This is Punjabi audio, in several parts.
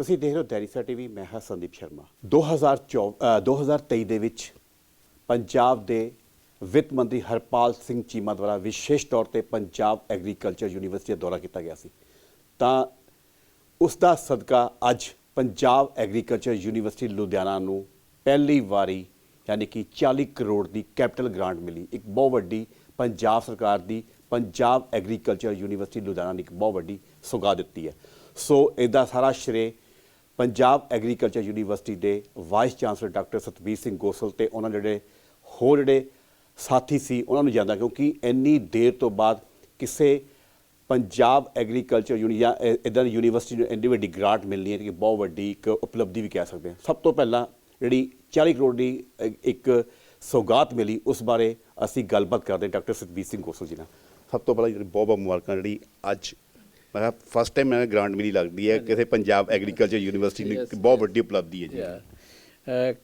ਤੁਸੀਂ ਦੇਖ ਰਹੇ ਹੋ ਡੈਰੀਸਾ ਟੀਵੀ ਮੈਂ ਹਾਂ ਸੰਦੀਪ ਸ਼ਰਮਾ। 2024 ਅ, 2023 ਦੇ ਵਿੱਚ ਪੰਜਾਬ ਦੇ ਵਿੱਤ ਮੰਤਰੀ ਹਰਪਾਲ ਸਿੰਘ ਚੀਮਾ ਦੁਆਰਾ ਵਿਸ਼ੇਸ਼ ਤੌਰ ਤੇ ਪੰਜਾਬ ਐਗਰੀਕਲਚਰ ਯੂਨੀਵਰਸਿਟੀ ਦਾ ਦੌਰਾ ਕੀਤਾ ਗਿਆ ਸੀ। ਤਾਂ ਉਸ ਦਾ ਸਦਕਾ ਅੱਜ ਪੰਜਾਬ ਐਗਰੀਕਲਚਰ ਯੂਨੀਵਰਸਿਟੀ ਲੁਧਿਆਣਾ ਨੂੰ ਪਹਿਲੀ ਵਾਰੀ ਯਾਨੀ ਕਿ 40 ਕਰੋੜ ਦੀ ਕੈਪੀਟਲ ਗ੍ਰਾਂਟ ਮਿਲੀ। ਇੱਕ ਬਹੁਤ ਵੱਡੀ ਪੰਜਾਬ ਸਰਕਾਰ ਦੀ ਪੰਜਾਬ ਐਗਰੀਕਲਚਰ ਯੂਨੀਵਰਸਿਟੀ ਲੁਧਿਆਣਾ ਨੇ ਇੱਕ ਬਹੁਤ ਵੱਡੀ ਸੁਗਾ ਦਿੱਤੀ ਹੈ। ਸੋ ਇਹਦਾ ਸਾਰਾ ਸ਼੍ਰੇ ਪੰਜਾਬ ਐਗਰੀਕਲਚਰ ਯੂਨੀਵਰਸਿਟੀ ਦੇ vice chancellor doctor Satbir Singh Gosal ਤੇ ਉਹਨਾਂ ਦੇ ਜਿਹੜੇ ਹੋਰ ਜਿਹੜੇ ਸਾਥੀ ਸੀ, ਉਹਨਾਂ ਨੂੰ ਜਾਂਦਾ ਕਿਉਂਕਿ ਇੰਨੀ ਦੇਰ ਤੋਂ ਬਾਅਦ ਕਿਸੇ ਪੰਜਾਬ ਐਗਰੀਕਲਚਰ ਯੂਨੀ ਜਾਂ ਇਦਾਂ ਦੀ ਯੂਨੀਵਰਸਿਟੀ ਨੂੰ ਇੰਨੀ ਵੱਡੀ ਗ੍ਰਾਂਟ ਮਿਲਣੀ ਹੈ ਕਿ ਬਹੁਤ ਵੱਡੀ ਇੱਕ ਉਪਲਬਧੀ ਵੀ ਕਹਿ ਸਕਦੇ ਹਾਂ। ਸਭ ਤੋਂ ਪਹਿਲਾਂ ਜਿਹੜੀ 40 ਕਰੋੜ ਦੀ ਇੱਕ ਸੌਗਾਤ ਮਿਲੀ, ਉਸ ਬਾਰੇ ਅਸੀਂ ਗੱਲਬਾਤ ਕਰਦੇ ਹਾਂ ਡਾਕਟਰ ਸਤਬੀਰ ਸਿੰਘ ਗੋਸਲ ਜੀ ਨਾਲ। ਸਭ ਤੋਂ ਪਹਿਲਾਂ ਜਿਹੜੀ ਬਹੁਤ ਬਹੁਤ ਮੁਬਾਰਕਾਂ, ਜਿਹੜੀ ਅੱਜ ਮੈਂ ਕਿਹਾ ਫਸਟ ਟਾਈਮ ਮੈਨੂੰ ਗ੍ਰਾਂਟ ਮਿਲੀ ਲੱਗਦੀ ਹੈ ਕਿਸੇ ਪੰਜਾਬ ਐਗਰੀਕਲਚਰ ਯੂਨੀਵਰਸਿਟੀ ਨੂੰ ਇੱਕ ਬਹੁਤ ਵੱਡੀ ਉਪਲਬਧੀ ਹੈ ਜੀ।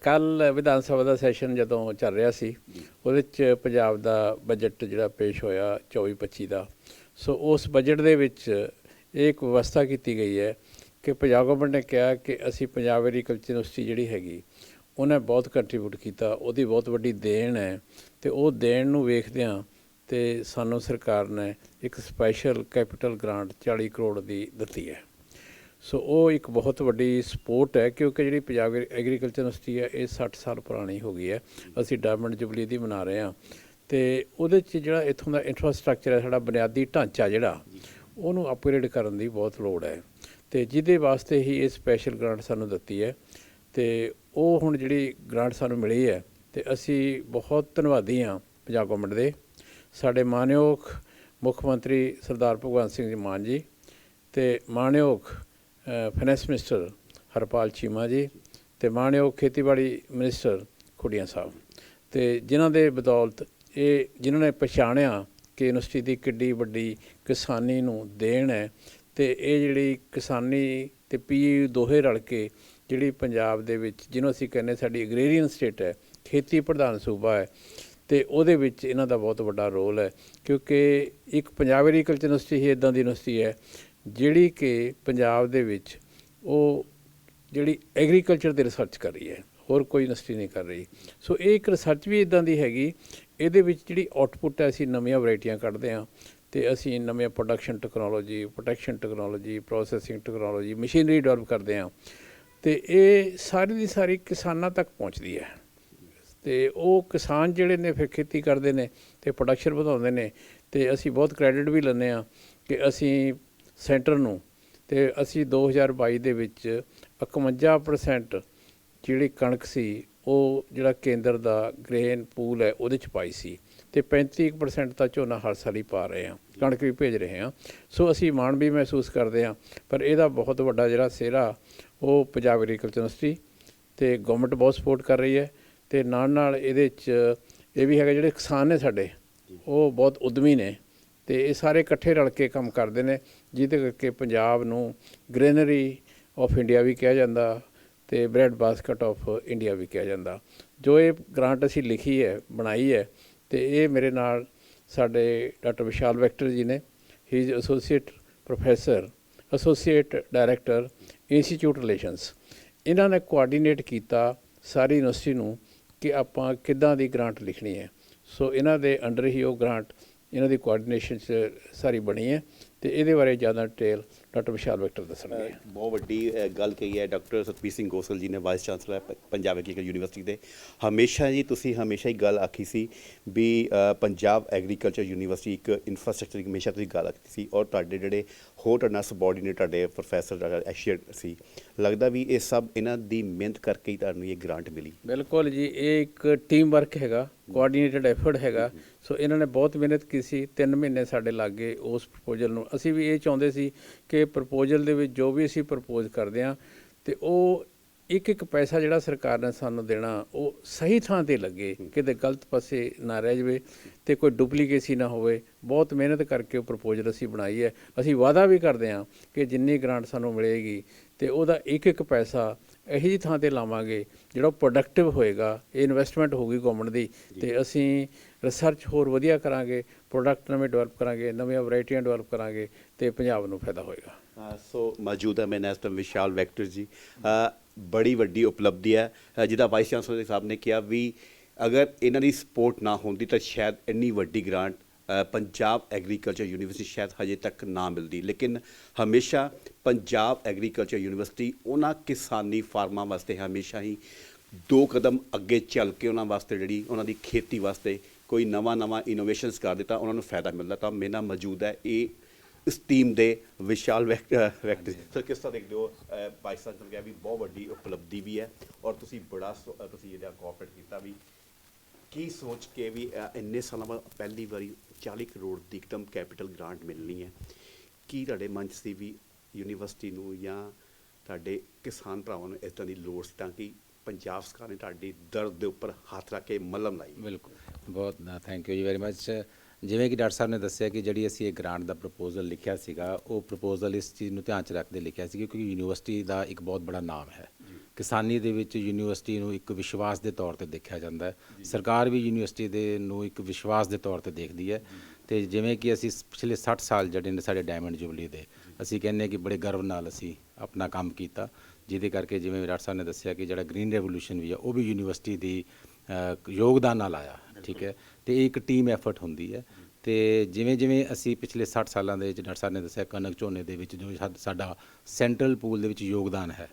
ਕੱਲ ਵਿਧਾਨ ਸਭਾ ਦਾ ਸੈਸ਼ਨ ਜਦੋਂ ਚੱਲ ਰਿਹਾ ਸੀ ਉਹਦੇ ਚ ਪੰਜਾਬ ਦਾ ਬਜਟ ਜਿਹੜਾ ਪੇਸ਼ ਹੋਇਆ 24-25 ਦਾ। ਸੋ ਉਸ ਬਜਟ ਦੇ ਵਿੱਚ ਇਹ ਇੱਕ ਵਿਵਸਥਾ ਕੀਤੀ ਗਈ ਹੈ ਕਿ ਪੰਜਾਬ ਗਵਰਨਮੈਂਟ ਨੇ ਕਿਹਾ ਕਿ ਅਸੀਂ ਪੰਜਾਬ ਐਗਰੀਕਲਚਰ ਯੂਨੀਵਰਸਿਟੀ ਜਿਹੜੀ ਹੈਗੀ ਉਹਨੇ ਬਹੁਤ ਕੰਟਰੀਬਿਊਟ ਕੀਤਾ ਉਹਦੀ ਬਹੁਤ ਵੱਡੀ ਦੇਣ ਹੈ ਤੇ ਉਹ ਦੇਣ ਨੂੰ ਵੇਖਦਿਆਂ ਤੇ ਸਾਨੂੰ ਸਰਕਾਰ ਨੇ ਇੱਕ ਸਪੈਸ਼ਲ ਕੈਪੀਟਲ ਗ੍ਰਾਂਟ 40 ਕਰੋੜ ਦੀ ਦਿੱਤੀ ਹੈ। ਸੋ ਉਹ ਇੱਕ ਬਹੁਤ ਵੱਡੀ ਸਪੋਰਟ ਹੈ, ਕਿਉਂਕਿ ਜਿਹੜੀ ਪੰਜਾਬ ਐਗਰੀਕਲਚਰ ਯੂਨੀਵਰਸਿਟੀ ਹੈ, ਇਹ 60 ਸਾਲ ਪੁਰਾਣੀ ਹੋ ਗਈ ਹੈ। ਅਸੀਂ ਡਾਇਮੰਡ ਜੁਬਲੀ ਦੀ ਮਨਾ ਰਹੇ ਹਾਂ। ਤੇ ਉਹਦੇ 'ਚ ਜਿਹੜਾ ਇੱਥੋਂ ਦਾ ਇਨਫਰਾਸਟ੍ਰਕਚਰ ਹੈ, ਸਾਡਾ ਬੁਨਿਆਦੀ ਢਾਂਚਾ ਜਿਹੜਾ, ਉਹਨੂੰ ਅਪਗ੍ਰੇਡ ਕਰਨ ਦੀ ਬਹੁਤ ਲੋੜ ਹੈ। ਤੇ ਜਿਹਦੇ ਵਾਸਤੇ ਹੀ ਇਹ ਸਪੈਸ਼ਲ ਗ੍ਰਾਂਟ ਸਾਨੂੰ ਦਿੱਤੀ ਹੈ। ਤੇ ਉਹ ਹੁਣ ਜਿਹੜੀ ਗ੍ਰਾਂਟ ਸਾਨੂੰ ਮਿਲੀ ਹੈ, ਤੇ ਅਸੀਂ ਬਹੁਤ ਧੰਨਵਾਦੀ ਹਾਂ ਪੰਜਾਬ ਗਵਰਨਮੈਂਟ ਦੇ। ਸਾਡੇ ਮਾਨਯੋਗ ਮੁੱਖ ਮੰਤਰੀ ਸਰਦਾਰ ਭਗਵੰਤ ਸਿੰਘ ਜੀ ਮਾਨ ਜੀ ਤੇ ਮਾਨਯੋਗ ਫਾਈਨੈਂਸ ਮਿਨਿਸਟਰ ਹਰਪਾਲ ਚੀਮਾ ਜੀ ਤੇ ਮਾਨਯੋਗ ਖੇਤੀਬਾੜੀ ਮਿਨਿਸਟਰ ਖੁੱਡੀਆਂ ਸਾਹਿਬ। ਤੇ ਜਿਨ੍ਹਾਂ ਦੇ ਬਦੌਲਤ ਇਹ, ਜਿਨ੍ਹਾਂ ਨੇ ਪਛਾਣਿਆ ਕਿ ਯੂਨੀਵਰਸਿਟੀ ਦੀ ਕਿੱਡੀ ਵੱਡੀ ਕਿਸਾਨੀ ਨੂੰ ਦੇਣ ਹੈ ਤੇ ਇਹ ਜਿਹੜੀ ਕਿਸਾਨੀ ਤੇ ਪੀਯੂ ਦੋਹੇ ਰਲ ਕੇ ਜਿਹੜੀ ਪੰਜਾਬ ਦੇ ਵਿੱਚ, ਜਿਹਨੂੰ ਅਸੀਂ ਕਹਿੰਦੇ ਸਾਡੀ ਐਗਰੀਰੀਅਨ ਸਟੇਟ ਹੈ, ਖੇਤੀ ਪ੍ਰਧਾਨ ਸੂਬਾ ਹੈ ਤੇ ਉਹਦੇ ਵਿੱਚ ਇਹਨਾਂ ਦਾ ਬਹੁਤ ਵੱਡਾ ਰੋਲ ਹੈ, ਕਿਉਂਕਿ ਇੱਕ ਪੰਜਾਬ ਐਗਰੀਕਲਚਰ ਯੂਨੀਵਰਸਿਟੀ ਹੀ ਇਦਾਂ ਦੀ ਯੂਨੀਵਰਸਿਟੀ ਹੈ, ਜਿਹੜੀ ਕਿ ਪੰਜਾਬ ਦੇ ਵਿੱਚ ਉਹ ਜਿਹੜੀ ਐਗਰੀਕਲਚਰ ਤੇ ਰਿਸਰਚ ਕਰ ਰਹੀ ਹੈ, ਹੋਰ ਕੋਈ ਯੂਨੀਵਰਸਿਟੀ ਨਹੀਂ ਕਰ ਰਹੀ। ਸੋ ਇਹ ਇੱਕ ਰਿਸਰਚ ਵੀ ਇਦਾਂ ਦੀ ਹੈਗੀ, ਇਹਦੇ ਵਿੱਚ ਜਿਹੜੀ ਆਉਟਪੁੱਟ ਹੈ, ਅਸੀਂ ਨਵੀਆਂ ਵੈਰਾਈਟੀਆਂ ਕੱਢਦੇ ਹਾਂ ਤੇ ਅਸੀਂ ਨਵੀਆਂ production technology protection technology processing technology machinery develop ਕਰਦੇ ਹਾਂ ਤੇ ਇਹ ਸਾਰੀ ਦੀ ਸਾਰੀ ਕਿਸਾਨਾਂ ਤੱਕ ਪਹੁੰਚਦੀ ਹੈ। ਤੇ ਉਹ ਕਿਸਾਨ ਜਿਹੜੇ ਨੇ ਫਿਰ ਖੇਤੀ ਕਰਦੇ ਨੇ ਤੇ ਪ੍ਰੋਡਕਸ਼ਨ ਵਧਾਉਂਦੇ ਨੇ ਤੇ ਅਸੀਂ ਬਹੁਤ ਕ੍ਰੈਡਿਟ ਵੀ ਲੈਂਦੇ ਆ ਕਿ ਅਸੀਂ ਸੈਂਟਰ ਨੂੰ ਤੇ ਅਸੀਂ 2022 ਦੇ ਵਿੱਚ 51% ਜਿਹੜੀ ਕਣਕ ਸੀ, ਉਹ ਜਿਹੜਾ ਕੇਂਦਰ ਦਾ ਗ੍ਰੇਨ ਪੂਲ ਹੈ, ਉਹਦੇ ਚ ਪਾਈ ਸੀ ਤੇ 35% ਤਾਂ ਝੋਨਾ ਹਰ ਸਾਲ ਹੀ ਪਾ ਰਹੇ ਆ ਕਣਕ ਵੀ ਭੇਜ ਰਹੇ ਆ ਸੋ ਅਸੀਂ ਮਾਣ ਵੀ ਮਹਿਸੂਸ ਕਰਦੇ ਆ ਪਰ ਇਹਦਾ ਬਹੁਤ ਵੱਡਾ ਜਿਹੜਾ ਸਿਹਰਾ ਉਹ ਪੰਜਾਬ ਐਗਰੀਕਲਚਰ ਯੂਨੀਵਰਸਿਟੀ ਤੇ ਗਵਰਨਮੈਂਟ ਬਹੁਤ ਸਪੋਰਟ ਕਰ ਰਹੀ ਹੈ। ਤੇ ਨਾਲ ਨਾਲ ਇਹਦੇ ਚ ਇਹ ਵੀ ਹੈਗਾ ਜਿਹੜੇ ਕਿਸਾਨ ਨੇ ਸਾਡੇ ਉਹ ਬਹੁਤ ਉਦਮੀ ਨੇ ਤੇ ਇਹ ਸਾਰੇ ਇਕੱਠੇ ਰਲ ਕੇ ਕੰਮ ਕਰਦੇ ਨੇ ਜਿਹਦੇ ਕਰਕੇ ਪੰਜਾਬ ਨੂੰ ਗ੍ਰੇਨਰੀ ਆਫ ਇੰਡੀਆ ਵੀ ਕਿਹਾ ਜਾਂਦਾ ਤੇ ਬ੍ਰੈਡ ਬਾਸਕਟ ਆਫ ਇੰਡੀਆ ਵੀ ਕਿਹਾ ਜਾਂਦਾ। ਜੋ ਇਹ ਗ੍ਰਾਂਟ ਅਸੀਂ ਲਿਖੀ ਹੈ ਬਣਾਈ ਹੈ ਤੇ ਇਹ ਮੇਰੇ ਨਾਲ ਸਾਡੇ ਡਾਕਟਰ ਵਿਸ਼ਾਲ ਵੈਕਟਰ ਜੀ ਨੇ he is associate professor associate director institute relations ਇਹਨਾਂ ਨੇ ਕੋਆਰਡੀਨੇਟ ਕੀਤਾ ਸਾਰੀ ਯੂਨੀਵਰਸਿਟੀ ਨੂੰ ਕਿ ਆਪਾਂ ਕਿੱਦਾਂ ਦੀ ਗ੍ਰਾਂਟ ਲਿਖਣੀ ਹੈ। ਸੋ ਇਹਨਾਂ ਦੇ ਅੰਡਰ ਹੀ ਉਹ ਗ੍ਰਾਂਟ ਇਹਨਾਂ ਦੀ ਕੋਆਰਡੀਨੇਸ਼ਨ ਚ ਸਾਰੀ ਬਣੀ ਹੈ ਤੇ ਇਹਦੇ ਬਾਰੇ ਜ਼ਿਆਦਾ ਡਿਟੇਲ ਡਾਕਟਰ ਵਿਸ਼ਾਲ ਵੈਕਟਰ ਦੱਸਣਗੇ। ਬਹੁਤ ਵੱਡੀ ਗੱਲ ਕਹੀ ਹੈ ਡਾਕਟਰ ਸਤਬੀਰ ਸਿੰਘ ਗੋਸਲ ਜੀ ਨੇ ਵਾਈਸ ਚਾਂਸਲਰ ਪ- ਪੰਜਾਬ ਐਗਰੀਕਲਚਰ ਯੂਨੀਵਰਸਿਟੀ ਦੇ। ਹਮੇਸ਼ਾ ਜੀ ਤੁਸੀਂ ਹਮੇਸ਼ਾ ਹੀ ਗੱਲ ਆਖੀ ਸੀ ਵੀ ਪੰਜਾਬ ਐਗਰੀਕਲਚਰ ਯੂਨੀਵਰਸਿਟੀ ਇੱਕ ਇਨਫਰਾਸਟ੍ਰਕਚਰ ਦੀ ਹਮੇਸ਼ਾ ਤੁਸੀਂ ਗੱਲ ਆਖੀ ਸੀ ਔਰ ਤੁਹਾਡੇ ਜਿਹੜੇ ਹੋਰ ਤੁਹਾਡੇ ਨਾਲ ਸਬਆਰਡੀਨੇਟ ਤੁਹਾਡੇ ਪ੍ਰੋਫੈਸਰ ਐਸ਼ੀਅਟ ਸੀ। ਲੱਗਦਾ ਵੀ ਇਹ ਸਭ ਇਹਨਾਂ ਦੀ ਮਿਹਨਤ ਕਰਕੇ ਹੀ ਤੁਹਾਨੂੰ ਇਹ ਗ੍ਰਾਂਟ ਮਿਲੀ। ਬਿਲਕੁਲ ਜੀ ਇਹ ਇੱਕ ਟੀਮ ਵਰਕ ਹੈਗਾ ਕੋਆਰਡੀਨੇਟਡ ਐਫਰਟ ਹੈਗਾ। ਸੋ ਇਹਨਾਂ ਨੇ ਬਹੁਤ ਮਿਹਨਤ ਕੀਤੀ 3 ਮਹੀਨੇ ਸਾਡੇ ਲੱਗੇ ਉਸ ਪ੍ਰਪੋਜ਼ਲ ਨੂੰ। ਅਸੀਂ ਵੀ ਇਹ ਚਾਹੁੰਦੇ ਸੀ ਕਿ ਪ੍ਰਪੋਜ਼ਲ ਦੇ ਵਿੱਚ ਜੋ ਵੀ ਅਸੀਂ ਪ੍ਰਪੋਜ਼ ਕਰਦੇ ਹਾਂ ਤੇ ਉਹ ਇੱਕ ਇੱਕ ਪੈਸਾ ਜਿਹੜਾ ਸਰਕਾਰ ਨੇ ਸਾਨੂੰ ਦੇਣਾ ਉਹ ਸਹੀ ਥਾਂ ਤੇ ਲੱਗੇ ਕਿਤੇ ਗਲਤ ਪਾਸੇ ਨਾ ਰਹਿ ਜਾਵੇ ਤੇ ਕੋਈ ਡੁਪਲੀਕੇਸੀ ਨਾ ਹੋਵੇ। ਬਹੁਤ ਮਿਹਨਤ ਕਰਕੇ ਉਹ ਪ੍ਰਪੋਜ਼ਲ ਅਸੀਂ ਬਣਾਈ ਹੈ। ਅਸੀਂ ਵਾਅਦਾ ਵੀ ਕਰਦੇ ਹਾਂ ਕਿ ਜਿੰਨੀ ਗ੍ਰਾਂਟ ਸਾਨੂੰ ਮਿਲੇਗੀ ਤੇ ਉਹਦਾ ਇੱਕ ਇੱਕ ਪੈਸਾ ਇਹੋ ਜਿਹੀ ਥਾਂ ਤੇ ਲਾਵਾਂਗੇ ਜਿਹੜਾ ਪ੍ਰੋਡਕਟਿਵ ਹੋਏਗਾ ਇਹ ਇਨਵੈਸਟਮੈਂਟ ਹੋਊਗੀ ਗਵਰਨਮੈਂਟ ਦੀ। ਤੇ ਅਸੀਂ ਰਿਸਰਚ ਹੋਰ ਵਧੀਆ ਕਰਾਂਗੇ ਪ੍ਰੋਡਕਟ ਨਵੇਂ ਡਿਵੈਲਪ ਕਰਾਂਗੇ ਨਵੀਆਂ ਵੈਰਾਈਟੀਆਂ ਡਿਵੈਲਪ ਕਰਾਂਗੇ ਤੇ ਪੰਜਾਬ ਨੂੰ ਫਾਇਦਾ ਹੋਏਗਾ। ਸੋ ਮੌਜੂਦ ਮੈਂ ਇਸ ਟਾਈਮ ਵਿਸ਼ਾਲ ਵੈਕਟਰ ਜੀ। ਬੜੀ ਵੱਡੀ ਉਪਲਬਧੀ ਹੈ। ਜਿਹਦਾ ਵਾਈਸ ਚਾਂਸਲਰ ਸਾਹਿਬ ਨੇ ਕਿਹਾ ਵੀ ਅਗਰ ਇਹਨਾਂ ਦੀ ਸਪੋਰਟ ਨਾ ਹੁੰਦੀ ਤਾਂ ਸ਼ਾਇਦ ਇੰਨੀ ਵੱਡੀ ਗ੍ਰਾਂਟ ਪੰਜਾਬ ਐਗਰੀਕਲਚਰ ਯੂਨੀਵਰਸਿਟੀ ਸ਼ਾਇਦ ਹਜੇ ਤੱਕ ਨਾ ਮਿਲਦੀ, ਲੇਕਿਨ ਹਮੇਸ਼ਾ ਪੰਜਾਬ ਐਗਰੀਕਲਚਰ ਯੂਨੀਵਰਸਿਟੀ ਉਹਨਾਂ ਕਿਸਾਨੀ ਫਾਰਮਾਂ ਵਾਸਤੇ ਹਮੇਸ਼ਾ ਹੀ ਦੋ ਕਦਮ ਅੱਗੇ ਚੱਲ ਕੇ ਉਹਨਾਂ ਵਾਸਤੇ ਜਿਹੜੀ ਉਹਨਾਂ ਦੀ ਖੇਤੀ ਵਾਸਤੇ ਕੋਈ ਨਵਾਂ ਨਵਾਂ ਇਨੋਵੇਸ਼ਨਸ ਕਰ ਦਿੱਤਾ, ਉਹਨਾਂ ਨੂੰ ਫਾਇਦਾ ਮਿਲਦਾ ਤਾਂ ਮੇਰੇ ਨਾਲ ਮੌਜੂਦ ਹੈ ਇਹ ਇਸ ਟੀਮ ਦੇ ਵਿਸ਼ਾਲ ਵੈਕਟਰ ਸਰ, ਕਿਸ ਤਰ੍ਹਾਂ ਦੇਖਦੇ ਹੋ ਵਾਈਸ ਸਾਹਿਬ ਨੇ ਕਿਹਾ ਵੀ ਬਹੁਤ ਵੱਡੀ ਉਪਲਬਧੀ ਵੀ ਹੈ ਔਰ ਤੁਸੀਂ ਬੜਾ ਸੋ- ਤੁਸੀਂ ਇਹਦਾ ਕੋਆਪਰੇਟ ਕੀਤਾ ਵੀ ਕੀ ਸੋਚ ਕੇ ਵੀ ਇੰਨੇ ਸਾਲਾਂ ਬਾਅਦ ਪਹਿਲੀ ਵਾਰੀ 40 ਕਰੋੜ ਦੀ ਇੱਕਦਮ ਕੈਪੀਟਲ ਗ੍ਰਾਂਟ ਮਿਲਣੀ ਹੈ। ਕੀ ਤੁਹਾਡੇ ਮਨ 'ਚ ਸੀ ਵੀ ਯੂਨੀਵਰਸਿਟੀ ਨੂੰ ਜਾਂ ਤੁਹਾਡੇ ਕਿਸਾਨ ਭਰਾਵਾਂ ਨੂੰ ਇਸ ਤਰ੍ਹਾਂ ਦੀ ਲੋੜ ਸੀ ਤਾਂ ਕਿ ਪੰਜਾਬ ਸਰਕਾਰ ਨੇ ਤੁਹਾਡੀ ਦਰਦ ਦੇ ਉੱਪਰ ਹੱਥ ਰੱਖ ਕੇ ਮਲਮ ਲਾਈ? ਬਿਲਕੁਲ। ਬਹੁਤ thank you ji very much ਜਿਵੇਂ ਕਿ ਡਾਕਟਰ ਸਾਹਿਬ ਨੇ ਦੱਸਿਆ ਕਿ ਜਿਹੜੀ ਅਸੀਂ ਇਹ ਗ੍ਰਾਂਟ ਦਾ ਪ੍ਰਪੋਜ਼ਲ ਲਿਖਿਆ ਸੀਗਾ, ਉਹ ਪ੍ਰਪੋਜ਼ਲ ਇਸ ਚੀਜ਼ ਨੂੰ ਧਿਆਨ ਚ ਰੱਖਦੇ ਲਿਖਿਆ ਸੀ ਕਿਉਂਕਿ ਯੂਨੀਵਰਸਿਟੀ ਦਾ ਇੱਕ ਬਹੁਤ ਬੜਾ ਨਾਮ ਹੈ। ਕਿਸਾਨੀ ਦੇ ਵਿੱਚ ਯੂਨੀਵਰਸਿਟੀ ਨੂੰ ਇੱਕ ਵਿਸ਼ਵਾਸ ਦੇ ਤੌਰ ਤੇ ਦੇਖਿਆ ਜਾਂਦਾ ਹੈ। ਸਰਕਾਰ ਵੀ ਯੂਨੀਵਰਸਿਟੀ ਦੇ ਨੂੰ ਇੱਕ ਵਿਸ਼ਵਾਸ ਦੇ ਤੌਰ ਤੇ ਦੇਖਦੀ ਹੈ। ਤੇ ਜਿਵੇਂ ਕਿ ਅਸੀਂ ਪਿਛਲੇ 60 ਸਾਲ ਜਿਹੜੇ ਨੇ ਸਾਡੇ ਡਾਇਮੰਡ ਜੁਬਲੀ ਦੇ ਅਸੀਂ ਕਹਿੰਦੇ ਹਾਂ ਕਿ ਬੜੇ ਗਰਵ ਨਾਲ ਅਸੀਂ ਆਪਣਾ ਕੰਮ ਕੀਤਾ। ਜਿਹਦੇ ਕਰਕੇ ਜਿਵੇਂ ਡਾਕਟਰ ਸਾਹਿਬ ਨੇ ਦੱਸਿਆ ਕਿ ਜਿਹੜਾ ਗ੍ਰੀਨ ਰੈਵੋਲੂਸ਼ਨ ਵੀ ਹੈ ਉਹ ਵੀ ਯੂਨੀਵਰਸਿਟੀ ਦੀ ਯੋਗਦਾਨ ਨਾਲ ਆਇਆ ਠੀਕ ਹੈ। ਤੇ ਇਹ ਇੱਕ ਟੀਮ ਐਫਰਟ ਹੁੰਦੀ ਹੈ। ਤੇ ਜਿਵੇਂ ਜਿਵੇਂ ਅਸੀਂ ਪਿਛਲੇ 60 ਸਾਲਾਂ ਦੇ ਵਿੱਚ ਡਾਕਟਰ ਸਾਹਿਬ ਨੇ ਦੱਸਿਆ ਕਣਕ ਝੋਨੇ ਦੇ ਵਿੱਚ ਜੋ ਸਾਡਾ ਸੈਂਟਰਲ ਪੂਲ ਦੇ ਵਿੱਚ ਯੋਗਦਾਨ ਹੈ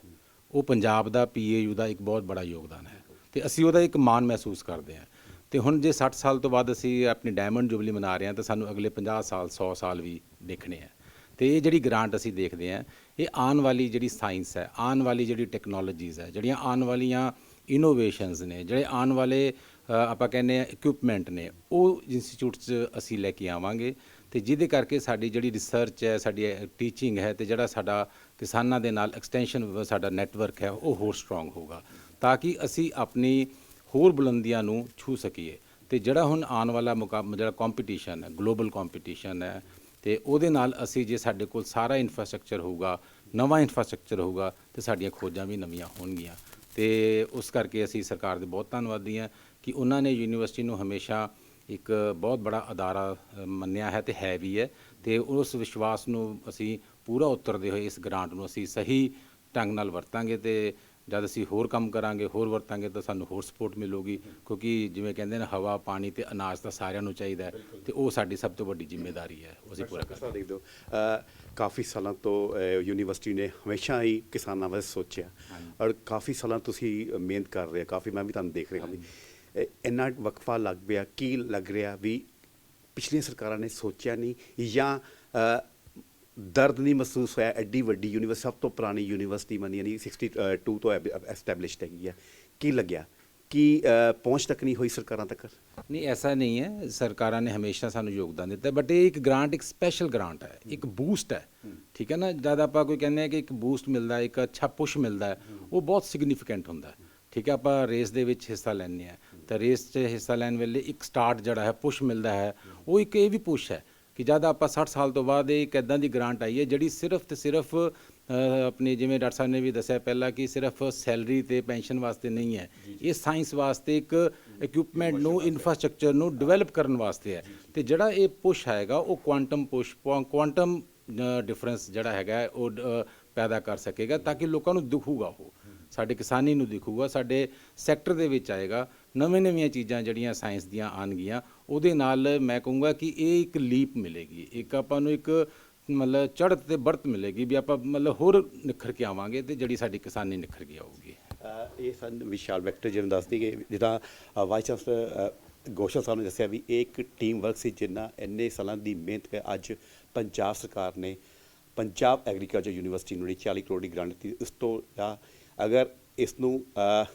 ਉਹ ਪੰਜਾਬ ਦਾ ਪੀਏਯੂ ਦਾ ਇੱਕ ਬਹੁਤ ਬੜਾ ਯੋਗਦਾਨ ਹੈ ਤੇ ਅਸੀਂ ਉਹਦਾ ਇੱਕ ਮਾਣ ਮਹਿਸੂਸ ਕਰਦੇ ਹਾਂ। ਤੇ ਹੁਣ ਜੇ 60 ਸਾਲ ਤੋਂ ਬਾਅਦ ਅਸੀਂ ਆਪਣੀ ਡਾਇਮੰਡ ਜੁਬਲੀ ਮਨਾ ਰਹੇ ਹਾਂ, ਤਾਂ ਸਾਨੂੰ ਅਗਲੇ 50 ਸਾਲ 100 ਸਾਲ ਵੀ ਦੇਖਣੇ ਆ ਤੇ ਇਹ ਜਿਹੜੀ ਗ੍ਰਾਂਟ ਅਸੀਂ ਦੇਖਦੇ ਹਾਂ, ਇਹ ਆਉਣ ਵਾਲੀ ਜਿਹੜੀ ਸਾਇੰਸ ਹੈ, ਆਉਣ ਵਾਲੀ ਜਿਹੜੀ ਟੈਕਨੋਲੋਜੀਜ਼ ਹੈ, ਜਿਹੜੀਆਂ ਆਉਣ ਵਾਲੀਆਂ ਇਨੋਵੇਸ਼ਨਸ ਨੇ, ਜਿਹੜੇ ਆਉਣ ਵਾਲੇ ਆਪਾਂ ਕਹਿੰਦੇ ਆ ਇਕਵਿਪਮੈਂਟ ਨੇ, ਉਹ ਇੰਸਟੀਚਿਊਟ 'ਚ ਅਸੀਂ ਲੈ ਕੇ ਆਵਾਂਗੇ। ਤੇ ਜਿਹਦੇ ਕਰਕੇ ਸਾਡੀ ਜਿਹੜੀ ਰਿਸਰਚ ਹੈ, ਸਾਡੀ ਟੀਚਿੰਗ ਹੈ ਤੇ ਜਿਹੜਾ ਸਾਡਾ ਕਿਸਾਨਾਂ ਦੇ ਨਾਲ ਐਕਸਟੈਂਸ਼ਨ ਸਾਡਾ ਨੈਟਵਰਕ ਹੈ, ਉਹ ਹੋਰ ਸਟਰੋਂਗ ਹੋਊਗਾ ਤਾਂ ਕਿ ਅਸੀਂ ਆਪਣੀ ਹੋਰ ਬੁਲੰਦੀਆਂ ਨੂੰ ਛੂ ਸਕੀਏ। ਤੇ ਜਿਹੜਾ ਹੁਣ ਆਉਣ ਵਾਲਾ ਮੁਕਾਬਲਾ ਜਿਹੜਾ ਕੰਪੀਟੀਸ਼ਨ ਹੈ ਗਲੋਬਲ ਕੰਪੀਟੀਸ਼ਨ ਹੈ, ਤੇ ਉਹਦੇ ਨਾਲ ਅਸੀਂ ਜੇ ਸਾਡੇ ਕੋਲ ਸਾਰਾ ਇਨਫਰਾਸਟ੍ਰਕਚਰ ਹੋਊਗਾ, ਨਵਾਂ ਇਨਫਰਾਸਟ੍ਰਕਚਰ ਹੋਊਗਾ, ਤੇ ਸਾਡੀਆਂ ਖੋਜਾਂ ਵੀ ਨਵੀਆਂ ਹੋਣਗੀਆਂ। ਤੇ ਉਸ ਕਰਕੇ ਅਸੀਂ ਸਰਕਾਰ ਦੇ ਬਹੁਤ ਧੰਨਵਾਦੀ ਹਾਂ ਕਿ ਉਹਨਾਂ ਨੇ ਯੂਨੀਵਰਸਿਟੀ ਨੂੰ ਹਮੇਸ਼ਾ ਇੱਕ ਬਹੁਤ ਬੜਾ ਅਦਾਰਾ ਮੰਨਿਆ ਹੈ ਤੇ ਹੈ ਵੀ ਹੈ। ਤੇ ਉਸ ਵਿਸ਼ਵਾਸ ਨੂੰ ਅਸੀਂ ਪੂਰਾ ਉਤਰਦੇ ਹੋਏ ਇਸ ਗ੍ਰਾਂਟ ਨੂੰ ਅਸੀਂ ਸਹੀ ਢੰਗ ਨਾਲ ਵਰਤਾਂਗੇ ਤੇ ਜਦ ਅਸੀਂ ਹੋਰ ਕੰਮ ਕਰਾਂਗੇ ਹੋਰ ਵਰਤਾਂਗੇ ਤਾਂ ਸਾਨੂੰ ਹੋਰ ਸਪੋਰਟ ਮਿਲੂਗੀ ਕਿਉਂਕਿ ਜਿਵੇਂ ਕਹਿੰਦੇ ਨੇ ਹਵਾ ਪਾਣੀ ਤੇ ਅਨਾਜ ਤਾਂ ਸਾਰਿਆਂ ਨੂੰ ਚਾਹੀਦਾ ਹੈ ਤੇ ਉਹ ਸਾਡੀ ਸਭ ਤੋਂ ਵੱਡੀ ਜ਼ਿੰਮੇਵਾਰੀ ਹੈ ਉਹ ਅਸੀਂ ਪੂਰਾ ਦੇਖਦੇ ਹੋ ਅ, ਕਾਫੀ ਸਾਲਾਂ ਤੋਂ ਯੂਨੀਵਰਸਿਟੀ ਨੇ ਹਮੇਸ਼ਾ ਹੀ ਕਿਸਾਨਾਂ ਬਾਰੇ ਸੋਚਿਆ ਔਰ ਕਾਫੀ ਸਾਲਾਂ ਤੁਸੀਂ ਮਿਹਨਤ ਕਰ ਰਹੇ ਹੋ ਕਾਫੀ ਮੈਂ ਵੀ ਤੁਹਾਨੂੰ ਦੇਖ ਰਿਹਾ ਹਾਂ ਇੰਨਾ ਵਕਫਾ ਲੱਗ ਪਿਆ ਕੀ ਲੱਗ ਰਿਹਾ ਵੀ ਪਿਛਲੀਆਂ ਸਰਕਾਰਾਂ ਨੇ ਸੋਚਿਆ ਨਹੀਂ ਜਾਂ ਦਰਦ ਨਹੀਂ ਮਹਿਸੂਸ ਹੋਇਆ ਐਡੀ ਵੱਡੀ ਯੂਨੀਵਰਸਿਟੀ ਸਭ ਤੋਂ ਪੁਰਾਣੀ ਯੂਨੀਵਰਸਿਟੀ ਮੰਨੀ ਯਾਨੀ 62 ਤੋਂ ਐਸਟੈਬਲਿਸ਼ਡ ਹੈਗੀ ਹੈ। ਕੀ ਲੱਗਿਆ? ਕੀ ਪਹੁੰਚ ਤੱਕ ਨਹੀਂ ਹੋਈ ਸਰਕਾਰਾਂ ਤੱਕ? ਨਹੀਂ ਐਸਾ ਨਹੀਂ ਹੈ। ਸਰਕਾਰਾਂ ਨੇ ਹਮੇਸ਼ਾ ਸਾਨੂੰ ਯੋਗਦਾਨ ਦਿੱਤਾ ਬਟ ਇਹ ਇੱਕ ਗ੍ਰਾਂਟ ਇੱਕ ਸਪੈਸ਼ਲ ਗ੍ਰਾਂਟ ਹੈ ਇੱਕ ਬੂਸਟ ਹੈ। ਠੀਕ ਹੈ ਨਾ? ਜਦ ਆਪਾਂ ਕੋਈ ਕਹਿੰਦੇ ਆ ਕਿ ਇੱਕ ਬੂਸਟ ਮਿਲਦਾ ਇੱਕ ਅੱਛਾ ਪੁਸ਼ ਮਿਲਦਾ ਹੈ ਉਹ ਬਹੁਤ ਸਿਗਨੀਫੀਕੈਂਟ ਹੁੰਦਾ ਠੀਕ ਹੈ? ਆਪਾਂ ਰੇਸ ਦੇ ਵਿੱਚ ਹਿੱਸਾ ਲੈਂਦੇ ਆ ਤਾਂ ਰੇਸ 'ਚ ਹਿੱਸਾ ਲੈਣ ਵੇਲੇ ਇੱਕ ਸਟਾਰਟ ਜਿਹੜਾ ਹੈ ਪੁਸ਼ ਮਿਲਦਾ ਹੈ। ਉਹ ਇੱਕ ਇਹ ਵੀ ਪੁਸ਼ ਹੈ ਕਿ ਜਦ ਆਪਾਂ 60 ਸਾਲ ਤੋਂ ਬਾਅਦ ਇਹ ਇੱਕ ਐਦਾਂ ਦੀ ਗ੍ਰਾਂਟ ਆਈ ਹੈ ਜਿਹੜੀ ਸਿਰਫ ਤੇ ਸਿਰਫ ਆਪਣੀ ਜਿਵੇਂ ਡਾਕਟਰ ਸਾਹਿਬ ਨੇ ਵੀ ਦੱਸਿਆ ਪਹਿਲਾਂ ਕਿ ਸਿਰਫ ਸੈਲਰੀ ਤੇ ਪੈਨਸ਼ਨ ਵਾਸਤੇ ਨਹੀਂ ਹੈ। ਇਹ ਸਾਇੰਸ ਵਾਸਤੇ ਇੱਕ ਇਕਵਿਪਮੈਂਟ ਨੂੰ ਇਨਫਰਾਸਟ੍ਰਕਚਰ ਨੂੰ ਡਿਵੈਲਪ ਕਰਨ ਵਾਸਤੇ ਹੈ। ਤੇ ਜਿਹੜਾ ਇਹ ਪੁਸ਼ ਆਏਗਾ ਉਹ ਕੁਆਂਟਮ ਪੁਸ਼ ਕੁਆਂਟਮ ਡਿਫਰੈਂਸ ਜਿਹੜਾ ਹੈਗਾ ਉਹ ਪੈਦਾ ਕਰ ਸਕੇਗਾ ਤਾਂ ਕਿ ਲੋਕਾਂ ਨੂੰ ਦਿਖੂਗਾ ਉਹ। ਸਾਡੇ ਕਿਸਾਨੀ ਨੂੰ ਦਿਖੂਗਾ ਸਾਡੇ ਸੈਕਟਰ ਦੇ ਵਿੱਚ ਆਏਗਾ ਨਵੇਂ ਨਵੀਆਂ ਚੀਜ਼ਾਂ ਜਿਹੜੀਆਂ ਸਾਇੰਸ ਦੀਆਂ ਆਣਗੀਆਂ ਉਹਦੇ ਨਾਲ ਮੈਂ ਕਹੂੰਗਾ ਕਿ ਇਹ ਇੱਕ ਲੀਪ ਮਿਲੇਗੀ। ਇੱਕ ਆਪਾਂ ਨੂੰ ਇੱਕ ਮਤਲਬ ਚੜ੍ਹਤ ਤੇ ਬਰਤ ਮਿਲੇਗੀ ਵੀ ਆਪਾਂ ਮਤਲਬ ਹੋਰ ਨਿਖਰ ਕੇ ਆਵਾਂਗੇ ਤੇ ਜਿਹੜੀ ਸਾਡੀ ਕਿਸਾਨੀ ਨਿਖਰ ਕੇ ਆਊਗੀ। ਇਹ ਸਨ ਵਿਸ਼ਾਲ ਵੈਕਟਰ ਜਿਹਨੂੰ ਦੱਸਦੀ ਕਿ ਜਿਹਦਾ ਵਾਈਸ ਚਾਂਸਲਰ ਗੋਸ਼ਲ ਸਾਹਿਬ ਨੇ ਦੱਸਿਆ ਵੀ ਇਹ ਇੱਕ ਟੀਮ ਵਰਕ ਸੀ ਜਿੰਨਾ ਇੰਨੇ ਸਾਲਾਂ ਦੀ ਮਿਹਨਤ ਕੇ ਅੱਜ ਪੰਜਾਬ ਸਰਕਾਰ ਨੇ ਪੰਜਾਬ ਐਗਰੀਕਲਚਰ ਯੂਨੀਵਰਸਿਟੀ ਨੂੰ ਜਿਹੜੀ 40 ਕਰੋੜ ਦੀ ਗ੍ਰਾਂਟ ਦਿੱਤੀ। ਉਸ ਤੋਂ ਜਾਂ ਅਗਰ ਇਸ ਨੂੰ ਅ,